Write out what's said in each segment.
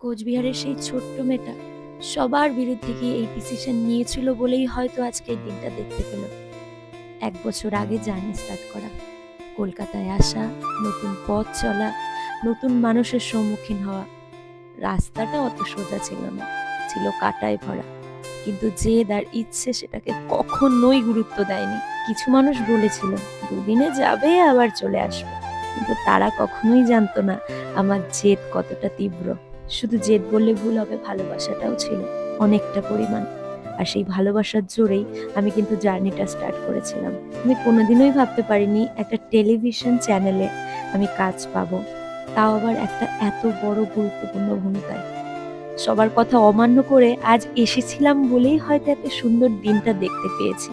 কোচবিহারের সেই ছোট্ট মেয়েটা সবার বিরুদ্ধে গিয়ে এই ডিসিশন নিয়েছিল বলেই হয়তো আজকে এই দিনটা দেখতে পেল। এক বছর আগে জার্নি স্টার্ট করা, কলকাতায় আসা, নতুন পথ চলা, নতুন মানুষের সম্মুখীন হওয়া, রাস্তাটা অত সোজা ছিল না, ছিল কাটায় ভরা। কিন্তু যে তার ইচ্ছে সেটাকে কখনোই গুরুত্ব দেয়নি। কিছু মানুষ বলেছিল, দুদিনে যাবে, আবার চলে আসবে। কিন্তু তারা কখনোই জানতো না আমার জেদ কতটা তীব্র। শুধু জেদ বললে ভুল হবে, ভালোবাসাটাও ছিল অনেকটা পরিমাণ। আর সেই ভালোবাসার জোরেই আমি কিন্তু জার্নিটা স্টার্ট করেছিলাম। আমি কোনোদিনই ভাবতে পারিনি একটা টেলিভিশন চ্যানেলে আমি কাজ পাবো। তাও আবার একটা এত বড় গুরুত্বপূর্ণ ভূমিকায়। সবার কথা অমান্য করে আজ এসেছিলাম বলেই হয়তো এত সুন্দর দিনটা দেখতে পেয়েছি।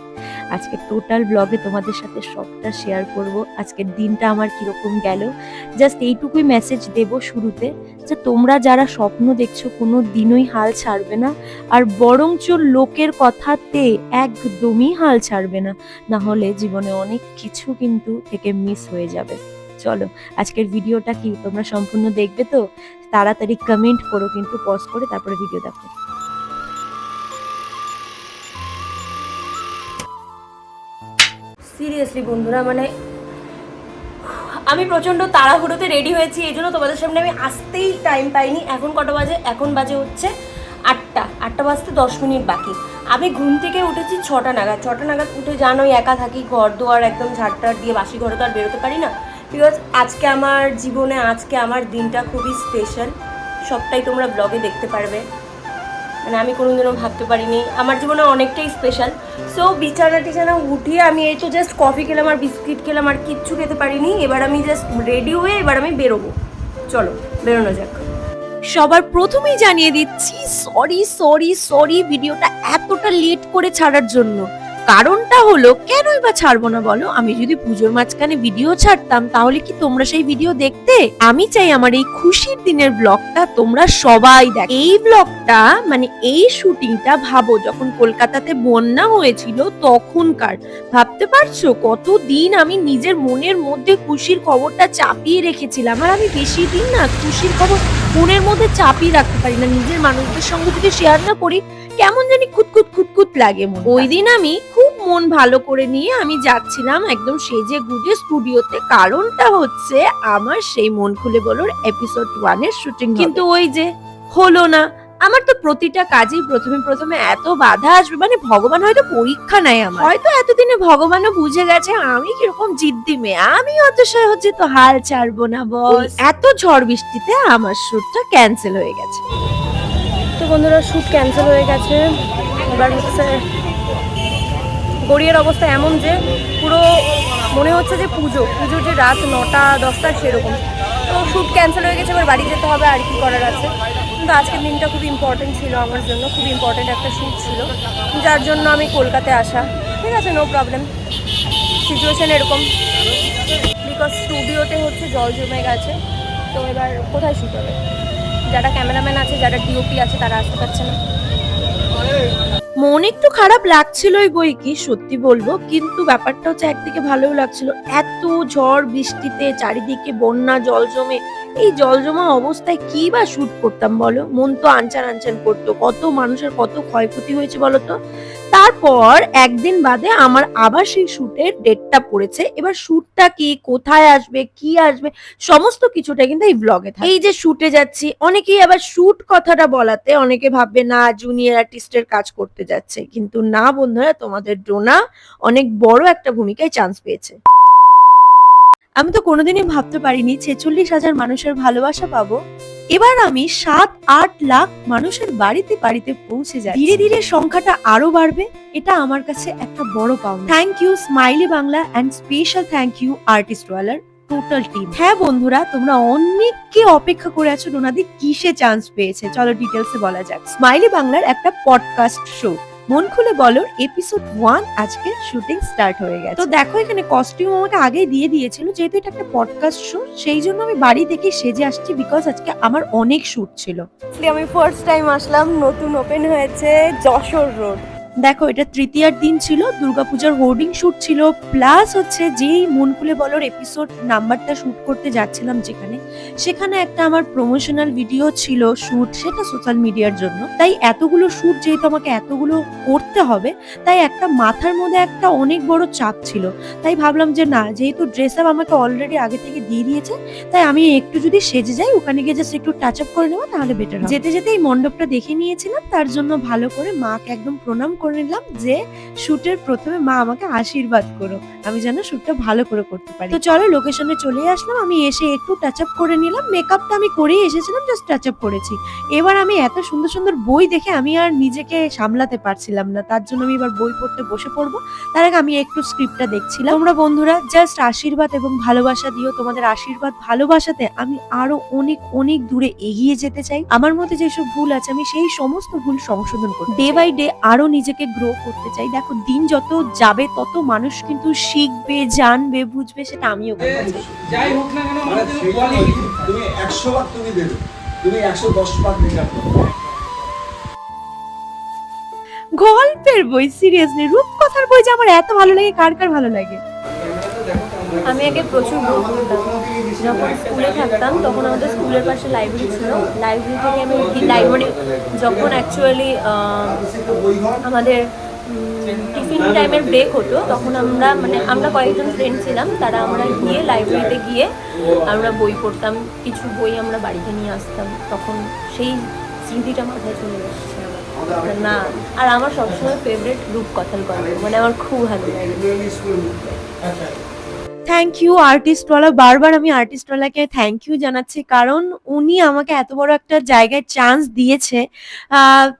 আজকে টোটাল ব্লগে তোমাদের সাথে সবটা শেয়ার করব। আজকের দিনটা আমার কীরকম গেল। জাস্ট এইটুকুই মেসেজ দেব শুরুতে, যে তোমরা যারা স্বপ্ন দেখছ, কোনো দিনই হাল ছাড়বে না। আর বরঞ্চ লোকের কথাতে একদমই হাল ছাড়বে না। না হলে জীবনে অনেক কিছু কিন্তু থেকে মিস হয়ে যাবে। চলো, আজকের ভিডিওটা কি, তোমরা সম্পূর্ণ দেখবে তো? তাড়াতাড়ি কমেন্ট করো কিন্তু পজ করে, তারপরে ভিডিও দেখো। সিরিয়াসলি বন্ধুরা মানে আমি প্রচণ্ড তাড়াহুড়োতে রেডি হয়েছি, এই জন্য তোমাদের সামনে আমি আসতেই টাইম পাইনি। এখন কটা বাজে? এখন বাজে হচ্ছে আটটা। আটটা বাজতে দশ মিনিট বাকি। আমি ঘুম থেকে উঠেছি ছটা নাগাদ। ছটা নাগাদ উঠে জানোই, একা থাকি ঘর দোয়ার একদম ঝাড়টার দিয়ে বাসি ঘরে তো আর বেরোতে পারি না। বিকজ আজকে আমার জীবনে, আজকে আমার দিনটা খুবই স্পেশাল সবটাই তোমরা ব্লগে দেখতে পারবে। মানে আমি কোনোদিনও ভাবতে পারিনি। আমার জীবনে অনেকটাই স্পেশাল সো বিছানা টিছানা উঠিয়ে আমি এই তো জাস্ট কফি খেলাম আর বিস্কিট খেলাম আর কিচ্ছু খেতে পারিনি। এবার আমি জাস্ট রেডি হয়ে এবার আমি বেরোবো। চলো, বেরোনো যাক। সবার প্রথমেই জানিয়ে দিচ্ছি সরি সরি সরি ভিডিওটা এতটা লেট করে ছাড়ার জন্য। কারণটা হলো, কেনই বা ছাড়বো না বলো? আমি যদি পুজোর মাঝখানে ভিডিও ছাড়তাম, তাহলে কি তোমরা সেই ভিডিও দেখতে? আমি চাই আমার এই খুশির দিনের ব্লগটা তোমরা সবাই দেখ এই ব্লগটা মানে এই শুটিংটা ভাবো, যখন কলকাতাতে বন্যা হয়েছিল তখনকার। ভাবতে পারছ? কতদিন আমি নিজের মনের মধ্যে খুশির খবরটা চাপিয়ে রেখেছিলাম। আর আমি বেশি দিন না খুশির খবর মনের মধ্যে চাপিয়ে রাখতে পারি না নিজের মানুষদের সঙ্গে যদি শেয়ার না করি কেমন জানি খুঁতখুত খুঁতখুত লাগে মন ওই দিন আমি খুব মন ভালো করে নিয়ে আমি যাচ্ছিলাম একদম সেজে গুজে স্টুডিওতে কারণটা হচ্ছে আমার সেই মন খুলে বলোর এপিসোড ওয়ানের শুটিং কিন্তু ওই যে হলো না। আমার তো প্রতিটা কাজেই প্রথমে প্রথমে এত বাধা আসবে মানে ভগবান হয়তো পরীক্ষা নেয় আমার। হয়তো এতদিনে ভগবানও বুঝে গেছে আমি কীরকম জিদ্দি মেয়ে আমি অতশয় হচ্ছে তো হাল ছাড়বো না বল এত ঝড় বৃষ্টিতে আমার শুটটা ক্যান্সেল হয়ে গেছে। তো বন্ধুরা শ্যুট ক্যান্সেল হয়ে গেছে। এবার হচ্ছে গড়িয়ার অবস্থা এমন যে পুরো মনে হচ্ছে যে পুজো পুজোর যে রাত নটা দশটা সেরকম। তো শ্যুট ক্যান্সেল হয়ে গেছে এবার বাড়ি যেতে হবে আর কি করার আছে? কিন্তু আজকের দিনটা খুব ইম্পর্টেন্ট ছিল আমার জন্য, খুব ইম্পর্টেন্ট একটা শ্যুট ছিল। যার জন্য আমি কলকাতায় আসা। ঠিক আছে নো প্রবলেম সিচুয়েশন এরকম। বিকজ স্টুডিওতে হচ্ছে জল জমে গেছে। তো এবার কোথায় শ্যুট হবে? যারা ক্যামেরাম্যান আছে, যারা ডিওপি আছে, তারা আসতে পারছে না। মন একটু খারাপ লাগছিল ওই বই কি সত্যি বলব। কিন্তু ব্যাপারটা হচ্ছে একদিকে ভালোও লাগছিল। এত ঝড় বৃষ্টিতে, চারিদিকে বন্যা, জল জমে এই জল জমা অবস্থায় কি বা শুট করতাম বলো? মন তো আনচান আনচান করতো। কত মানুষের কত ক্ষয়ক্ষতি হয়েছে বলো তো? তারপর একদিন বাদে আমার আবার সেই শুটের ডেটটা পড়েছে। এবার শুটটা কি, কোথায় আসবে, কি আসবে, সমস্ত কিছুটা কিন্তু এই ব্লগে থাকে। এই যে শুটে যাচ্ছি, অনেকেই আবার শুট কথাটা বলাতে অনেকে ভাববে, না জুনিয়র আর্টিস্টের কাজ করতে যাচ্ছে। কিন্তু না বন্ধুরা, তোমাদের ডোনা অনেক বড় একটা ভূমিকায় চান্স পেয়েছে। আমি তো কোনোদিনই ভাবতে পারিনি ছেচল্লিশ হাজার মানুষের ভালোবাসা পাবো। এবার আমি সাত, আট লাখ মানুষের বাড়িতে বাড়িতে পৌঁছে যাই ধীরে ধীরে সংখ্যাটা আরও বাড়বে, এটা আমার কাছে একটা বড় পাওনা। Thank you smiley Bangla and special thank you artist ওয়ালার total team হ্যাঁ বন্ধুরা, তোমরা অনেককে অপেক্ষা করে আছো ডোনাদি কিসে চান্স পেয়েছে? চলো ডিটেলসে বলা যাক। স্মাইলি বাংলার একটা podcast show Mon Khule Bolo episode one আজকে শুটিং স্টার্ট হয়ে গেছে। তো দেখো এখানে কস্টিউম আমাকে আগেই দিয়ে দিয়েছিল যেহেতু এটা একটা পডকাস্ট শো সেই জন্য আমি বাড়ি থেকে সেজে আসছি বিকজ আজকে আমার অনেক শুট ছিল। আমি ফার্স্ট টাইম আসলাম নতুন ওপেন হয়েছে যশোর রোড দেখো, এটা তৃতীয়ার দিন ছিল, দুর্গাপূজার হোর্ডিং শুট ছিল প্লাস হচ্ছে যেই মন খুলে বলার এপিসোড নাম্বারটা শুট করতে যাচ্ছিলাম যেখানে, সেখানে একটা আমার প্রমোশনাল ভিডিও ছিল শুট সেটা সোশ্যাল মিডিয়ার জন্য। তাই এতগুলো শুট যেহেতু আমাকে এতগুলো করতে হবে, তাই একটা মাথার মধ্যে একটা অনেক বড় চাপ ছিল। তাই ভাবলাম যে না, যেহেতু ড্রেস আপ আমাকে অলরেডি আগে থেকে দিয়ে দিয়েছে, তাই আমি একটু যদি সেজে যাই, ওখানে গিয়ে জাস্ট একটু টাচ আপ করে নেব, তাহলে বেটার যেতে যেতে এই মণ্ডপটা দেখে নিয়েছিলাম, তার জন্য ভালো করে মাকে একদম প্রণাম করে নিলাম যে শুটের প্রথমে মা আমাকে আশীর্বাদ করো আমি যেন শুটটা ভালো করে করতে পারি। তো চলো লোকেশনে চলে আসলাম। আমি এসে একটু টাচ আপ করে নিলাম। মেকআপটা আমি করেই এসেছিলাম জাস্ট টাচ আপ করেছি। এবার আমি এত সুন্দর সুন্দর বই দেখে আমি আর নিজেকে সামলাতে পারছিলাম না। তার জন্য আমি এবার বই পড়তে বসে পড়ব। তার আগে আমি একটু স্ক্রিপ্টটা দেখছিলাম। তোমরা বন্ধুরা জাস্ট আশীর্বাদ এবং ভালোবাসা দিও। তোমাদের আশীর্বাদ ভালোবাসাতে আমি আরও অনেক অনেক দূরে এগিয়ে যেতে চাই। আমার মধ্যে যেসব ভুল আছে আমি সেই সমস্ত ভুল সংশোধন করি ডে বাই ডে আরও নিজেকে গ্রো করতে চাই। দেখো দিন যত যাবে তত মানুষ কিন্তু শিখবে জানবে বুঝবে সেটা আমিও করতে চাই। যাই হোক না কেন মানে তুমি একশো বার তুমি দেবে। তুমি একশো দশ বার মেকআপ গল্পের বই সিরিয়াসলি রূপকথার বই যে আমার এত ভালো লাগে কার কার ভালো লাগে? আমি আগে প্রচুর বই পড়তাম। যখন স্কুলে থাকতাম, তখন আমাদের স্কুলের পাশে লাইব্রেরি ছিল। লাইব্রেরি থেকে আমি লাইব্রেরি যখন অ্যাকচুয়ালি আমাদের টিফিন টাইমের ব্রেক হতো, তখন আমরা মানে আমরা কয়েকজন ফ্রেন্ড ছিলাম, তারা আমরা গিয়ে লাইব্রেরিতে গিয়ে আমরা বই পড়তাম, কিছু বই আমরা বাড়িতে নিয়ে আসতাম। তখন সেই স্মৃতিটা মাথায় চলে আমার না, আর আমার সবসময় ফেভারিট রূপকথার গল্প মানে আমার খুব ভালো লাগে। থ্যাংক ইউ আর্টিস্টওয়ালা বারবার আমি আর্টিস্টওয়ালাকে থ্যাংক ইউ জানাচ্ছি কারণ উনি আমাকে এত বড় একটা জায়গায় চান্স দিয়েছে।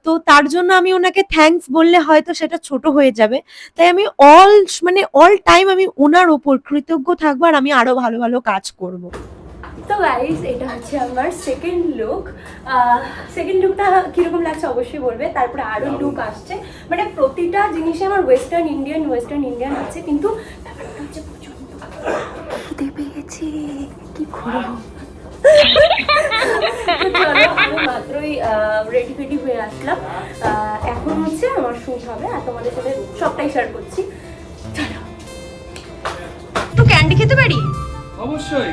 তো তার জন্য আমি ওনাকে থ্যাঙ্কস বললে হয়তো সেটা ছোট হয়ে যাবে। তাই আমি অল মানে অল টাইম আমি ওনার ওপর কৃতজ্ঞ থাকব আর আমি আরও ভালো ভালো কাজ করব। তো গাইজ এটা হচ্ছে আমার সেকেন্ড লুক সেকেন্ড লুকটা কীরকম লাগছে অবশ্যই বলবে তারপরে আরও লুক আসছে। মানে প্রতিটা জিনিসে আমার ওয়েস্টার্ন ইন্ডিয়ান ওয়েস্টার্ন ইন্ডিয়ান আছে কিন্তু ব্যাপারটা হচ্ছে খিদে পেয়েছে। কি করব? মাত্রই রেডি ফেডি হয়ে আসলাম। এখন হচ্ছে আমার শুট হবে আর তোমাদের সাথে সবটাই শেয়ার করছি। চলো। তো ক্যান্ডি খেতে পারি? অবশ্যই।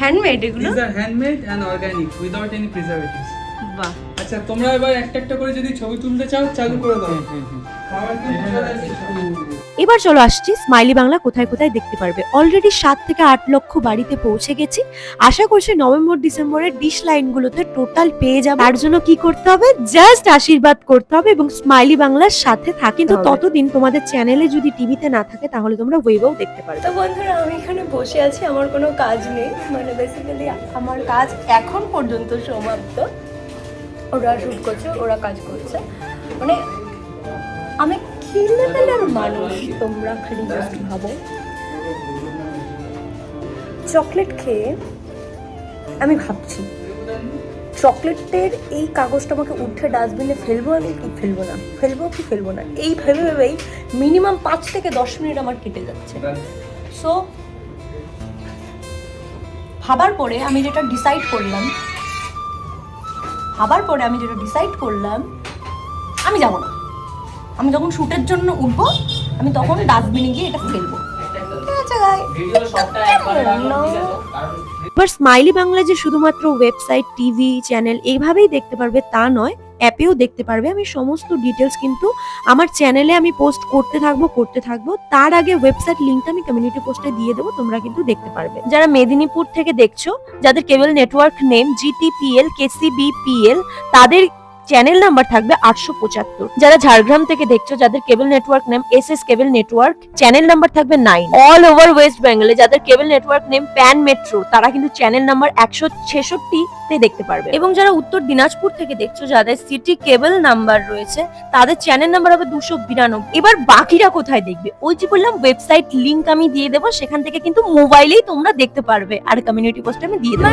হ্যান্ডমেড এগুলো? আর handmade and organic without any preservatives বাহ। আচ্ছা তোমরা এবার একটা একটা করে যদি ছবি তুলতে চাও চালু করে দাও। এবার চলো আসছি স্মাইলি বাংলা কোথায় কোথায় দেখতে পারবে। অলরেডি সাত থেকে আট লক্ষ বাড়িতে পৌঁছে গেছি। আশা করছি নভেম্বর ডিসেম্বরের ডিশ লাইনগুলোতে টোটাল পেয়ে যাব। তার জন্য কি করতে হবে? জাস্ট আশীর্বাদ করতে হবে এবং স্মাইলি বাংলার সাথে থাকি। কিন্তু ততদিন তোমাদের চ্যানেলে যদি টিভিতে না থাকে তাহলে তোমরা ওয়েবেও দেখতে পারবে। তো বন্ধুরা আমি এখানে বসে আছি আমার কোনো কাজ নেই। মানে বেসিক্যালি আমার কাজ এখন পর্যন্ত সমাপ্ত। ওরা শুট করছে ওরা কাজ করছে। মানে আমি কি লেভেলের মানুষ, তোমরা খালি জাস্ট ভাবো। চকলেট খেয়ে আমি ভাবছি, চকলেটের এই কাগজটা আমাকে উঠে ডাস্টবিনে ফেলব আমি কি ফেলব না? ফেলব কি ফেলব না? এই ভেবে ভেবেই মিনিমাম পাঁচ থেকে দশ মিনিট আমার কেটে যাচ্ছে। সো ভাবার পরে আমি যেটা ডিসাইড করলাম, ভাবার পরে আমি যেটা ডিসাইড করলাম, আমি যাব না। আমি যখন শ্যুটের জন্য উঠবো আমি তখন ডাস্টবিনে গিয়ে এটা ফেলব। এবার স্মাইলি বাংলা যে শুধুমাত্র ওয়েবসাইট টিভি চ্যানেল এইভাবেই দেখতে পারবে তা নয় অ্যাপেও দেখতে পারবে। আমি সমস্ত ডিটেলস কিন্তু আমার চ্যানেলে আমি পোস্ট করতে থাকব করতে থাকব। তার আগে ওয়েবসাইট লিঙ্কটা আমি কমিউনিটি পোস্টে দিয়ে দেবো তোমরা কিন্তু দেখতে পারবে। যারা মেদিনীপুর থেকে দেখছ যাদের cable network name GTPL KCBPL তাদের চ্যানেল নাম্বার থাকবে আটশো পঁচাত্তর। যারা ঝাড়গ্রাম থেকে দেখছ, যাদের cable network name S S cable network channel number থাকবে নাইন। অল ওভার ওয়েস্ট বেঙ্গলে যাদের cable network name pan metro তারা কিন্তু চ্যানেল নাম্বার একশো ছেষট্টি তে দেখতে পারবে। এবং যারা উত্তর দিনাজপুর থেকে দেখছ, যাদের সিটি কেবল নাম্বার রয়েছে, তাদের চ্যানেল নাম্বার হবে দুশো বিরানব্বই। এবার বাকিরা কোথায় দেখবে? ওই যে বললাম ওয়েবসাইট লিংক আমি দিয়ে দেবো, সেখান থেকে কিন্তু মোবাইলেই তোমরা দেখতে পারবে। আর কমিউনিটি পোস্টে আমি দিয়ে দেবো।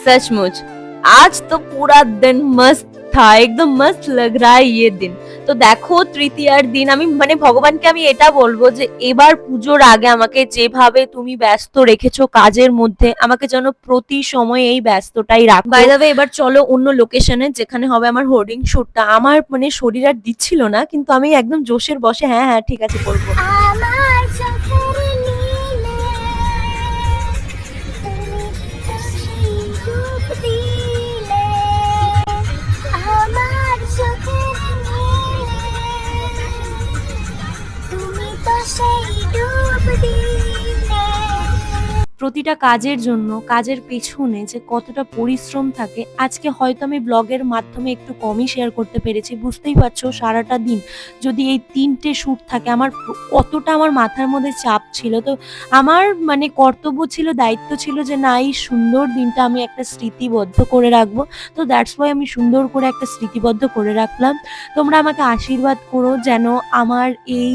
सचमुच आज तो पूरा दिन मस्त था एकदम मस्त लग रहा है ये दिन তো দেখো তৃতীয়ার দিন আমি মানে ভগবানকে আমি এটা বলবো যে এবার পুজোর আগে আমাকে যেভাবে তুমি ব্যস্ত রেখেছো কাজের মধ্যে আমাকে যেন প্রতি সময় এই ব্যস্তটাই রাখ বাই দ্য এবার চলো অন্য লোকেশনে যেখানে হবে আমার হোর্ডিং শুটটা আমার মানে শরীর আর দিচ্ছিল না কিন্তু আমি একদম জোশের বসে হ্যাঁ হ্যাঁ ঠিক আছে বলবো প্রতিটা কাজের জন্য, কাজের পেছনে যে কতটা পরিশ্রম থাকে, আজকে হয়তো আমি ব্লগের মাধ্যমে একটু কমই শেয়ার করতে পেরেছি। বুঝতেই পারছ সারাটা দিন যদি এই তিনটে শ্যুট থাকে, আমার কতটা আমার মাথার মধ্যে চাপ ছিল। তো আমার মানে কর্তব্য ছিল, দায়িত্ব ছিল যে না, এই সুন্দর দিনটা আমি একটা স্মৃতিবদ্ধ করে রাখব। তো দ্যাটস ওয়াই আমি সুন্দর করে একটা স্মৃতিবদ্ধ করে রাখলাম। তোমরা আমাকে আশীর্বাদ করো যেন আমার এই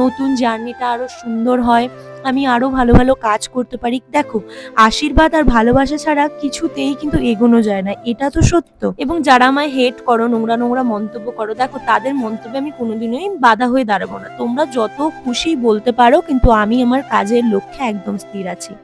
নতুন জার্নিটা আরও সুন্দর হয়। আমি আরও ভালো ভালো কাজ করতে পারি। দেখো, আশীর্বাদ আর ভালোবাসা ছাড়া কিছুতেই কিন্তু এগোনো যায় না, এটা তো সত্য। এবং যারা আমায় হেট করো, নোংরা নোংরা মন্তব্য করো, দেখো, তাদের মন্তব্যে আমি কোনোদিনই বাধা হয়ে দাঁড়াবো না। তোমরা যত খুশি বলতে পারো, কিন্তু আমি আমার কাজের লক্ষ্যে একদম স্থির আছি।